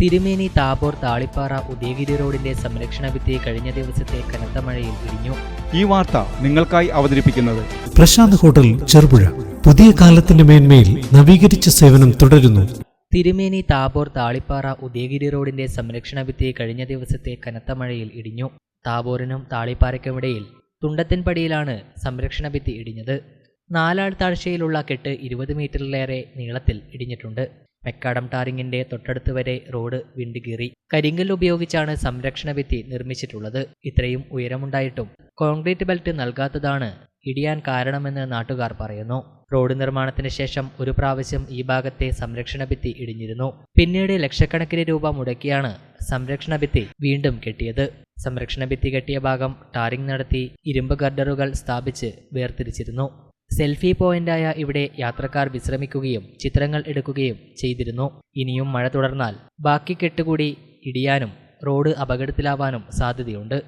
തിരുമേനി താബോർ താളിപ്പാറ ഉദയഗിരി റോഡിന്റെ സംരക്ഷണ ഭിത്തി കഴിഞ്ഞ ദിവസത്തെ കനത്ത മഴയിൽ ഇടിഞ്ഞു. ഈ വാർത്ത നിങ്ങൾക്കായി അവതരിപ്പിക്കുന്നത് പ്രശാന്ത് ഹോട്ടൽ ചെറുപുഴ. പുതിയ കാലത്തിന്റെ മേന്മയിൽ നവീകരിച്ച സേവനം തുടരുന്നു. തിരുമേനി താബോർ താളിപ്പാറ ഉദയഗിരി റോഡിന്റെ സംരക്ഷണ ഭിത്തി കഴിഞ്ഞ ദിവസത്തെ കനത്ത മഴയിൽ ഇടിഞ്ഞു. താബോറിനും താളിപ്പാറയ്ക്കുമിടയിൽ തുണ്ടത്തിൻപടിയിലാണ് സംരക്ഷണ ഭിത്തി ഇടിഞ്ഞത്. നാലാൾ താഴ്ചയിലുള്ള കെട്ട് ഇരുപത് മീറ്ററിലേറെ നീളത്തിൽ ഇടിഞ്ഞിട്ടുണ്ട്. മെക്കാടം ടാറിങ്ങിന്റെ തൊട്ടടുത്ത് വരെ റോഡ് വിണ്ടുകീറി കരിങ്കൽ ഉപയോഗിച്ചാണ് സംരക്ഷണ ഭിത്തി നിർമ്മിച്ചിട്ടുള്ളത്. ഇത്രയും ഉയരമുണ്ടായിട്ടും കോൺക്രീറ്റ് ബെൽറ്റ് നൽകാത്തതാണ് ഇടിയാൻ കാരണമെന്ന് നാട്ടുകാർ പറയുന്നു. റോഡ് നിർമ്മാണത്തിന് ശേഷം ഒരു പ്രാവശ്യം ഈ ഭാഗത്തെ സംരക്ഷണ ഭിത്തി ഇടിഞ്ഞിരുന്നു. പിന്നീട് ലക്ഷക്കണക്കിന് രൂപ മുടക്കിയാണ് സംരക്ഷണ ഭിത്തി വീണ്ടും കെട്ടിയത്. സംരക്ഷണ ഭിത്തി കെട്ടിയ ഭാഗം ടാറിംഗ് നടത്തി ഇരുമ്പ് ഗർഡറുകൾ സ്ഥാപിച്ച് വേർതിരിച്ചിരുന്നു. സെൽഫി പോയിന്റായ ഇവിടെ യാത്രക്കാർ വിശ്രമിക്കുകയും ചിത്രങ്ങൾ എടുക്കുകയും ചെയ്തിരുന്നു. ഇനിയും മഴ തുടർന്നാൽ ബാക്കി കെട്ടുകൂടി ഇടിയാനും റോഡ് അപകടത്തിലാവാനും സാധ്യതയുണ്ട്.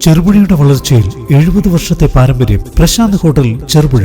ചെറുപുഴയുടെ വളർച്ചയിൽ എഴുപത് വർഷത്തെ പാരമ്പര്യം പ്രശാന്ത് ഹോട്ടൽ ചെറുപുഴ.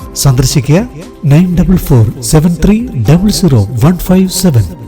സന്ദർശിക്കുക nine double four seven three double zero one five seven.